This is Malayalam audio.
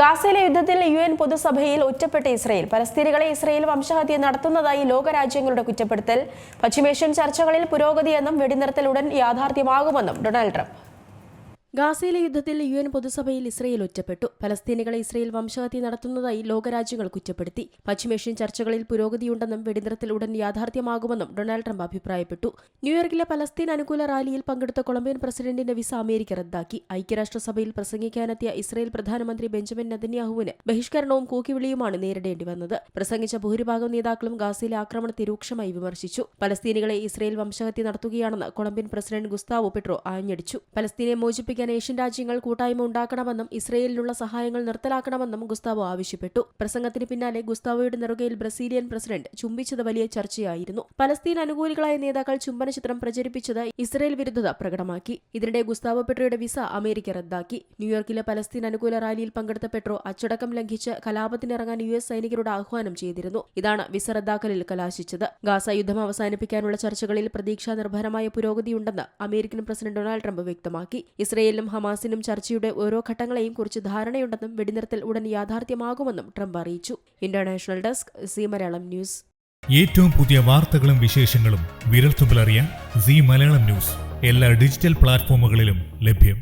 ഗാസയിലെ യുദ്ധത്തിൽ യു എൻ പൊതുസഭയിൽ ഒറ്റപ്പെട്ട ഇസ്രയേൽ. പലസ്തീനികളെ ഇസ്രയേൽ വംശഹത്യ നടത്തുന്നതായി ലോകരാജ്യങ്ങളുടെ കുറ്റപ്പെടുത്തൽ. പശ്ചിമേഷ്യൻ ചർച്ചകളിൽ പുരോഗതിയെന്നും വെടിനിർത്തൽ ഉടൻ യാഥാർത്ഥ്യമാകുമെന്നും ഡൊണാൾഡ് ട്രംപ്. ഗാസയിലെ യുദ്ധത്തിൽ യു എൻ പൊതുസഭയിൽ ഇസ്രയേൽ ഒറ്റപ്പെട്ടു. പലസ്തീനികളെ ഇസ്രയേൽ വംശഹത്യ നടത്തുന്നതായി ലോകരാജ്യങ്ങൾ കുറ്റപ്പെടുത്തി. പശ്ചിമേഷ്യൻ ചർച്ചകളിൽ പുരോഗതിയുണ്ടെന്നും വെടിനിർത്തൽ ഉടൻ യാഥാർത്ഥ്യമാകുമെന്നും ഡൊണാൾഡ് ട്രംപ് അഭിപ്രായപ്പെട്ടു. ന്യൂയോർക്കിലെ പലസ്തീൻ അനുകൂല റാലിയിൽ പങ്കെടുത്ത കൊളംബിയൻ പ്രസിഡന്റിന്റെ വിസ അമേരിക്ക റദ്ദാക്കി. ഐക്യരാഷ്ട്രസഭയിൽ പ്രസംഗിക്കാനെത്തിയ ഇസ്രയേൽ പ്രധാനമന്ത്രി ബെഞ്ചമിൻ നെതന്യാഹുവിന് ബഹിഷ്കരണവും കൂക്കിവിളിയുമാണ് നേരിടേണ്ടി വന്നത് പ്രസംഗിച്ച ഭൂരിഭാഗം നേതാക്കളും ഗാസയിലെ ആക്രമണത്തെ രൂക്ഷമായി വിമർശിച്ചു. പലസ്തീനികളെ ഇസ്രയേൽ വംശഹത്യ നടത്തുകയാണെന്ന് കൊളംബിയൻ പ്രസിഡന്റ് ഗുസ്താവോ പെട്രോ ആഞ്ഞടിച്ചു. പലസ്തീനെ മോചിപ്പിക്കാൻ ഏഷ്യൻ രാജ്യങ്ങൾ കൂട്ടായ്മ ഉണ്ടാക്കണമെന്നും ഇസ്രയേലിനുള്ള സഹായങ്ങൾ നിർത്തലാക്കണമെന്നും ഗുസ്താവോ ആവശ്യപ്പെട്ടു. പ്രസംഗത്തിന് പിന്നാലെ ഗുസ്താവോയുടെ നെറുകയിൽ ബ്രസീലിയൻ പ്രസിഡന്റ് ചുംബിച്ചത് വലിയ ചർച്ചയായിരുന്നു. പലസ്തീൻ അനുകൂലികളായ നേതാക്കൾ ചുംബന ചിത്രം പ്രചരിപ്പിച്ചത് ഇസ്രയേൽ വിരുദ്ധത പ്രകടമാക്കി. ഇതിനിടെ ഗുസ്താവോ പെട്രോയുടെ വിസ അമേരിക്ക റദ്ദാക്കി. ന്യൂയോർക്കിലെ പലസ്തീൻ അനുകൂല റാലിയിൽ പങ്കെടുത്ത പെട്രോ അച്ചടക്കം ലംഘിച്ച് കലാപത്തിനിറങ്ങാൻ യു എസ് സൈനികരോട് ആഹ്വാനം ചെയ്തിരുന്നു. ഇതാണ് വിസ റദ്ദാക്കലിൽ കലാശിച്ചത്. ഗാസ യുദ്ധം അവസാനിപ്പിക്കാനുള്ള ചർച്ചകളിൽ പ്രതീക്ഷാ നിർഭരമായ പുരോഗതിയുണ്ടെന്ന് അമേരിക്കൻ പ്രസിഡന്റ് ഡൊണാൾഡ് ട്രംപ് വ്യക്തമാക്കി. ഇസ്രയേലിനും ഹമാസിനും ചർച്ചയുടെ ഓരോ ഘട്ടങ്ങളെയും കുറിച്ച് ധാരണയുണ്ടെന്നും വെടിനിർത്തൽ ഉടൻ യാഥാർത്ഥ്യമാകുമെന്നും ട്രംപ് അറിയിച്ചു. International desk C Malayalam news. ഏറ്റവും പുതിയ വാർത്തകളും വിശേഷങ്ങളും വിരൽത്തുമ്പിലറിയാൻ സി മലയാളം ന്യൂസ് എല്ലാ ഡിജിറ്റൽ പ്ലാറ്റ്ഫോമുകളിലും ലഭ്യം.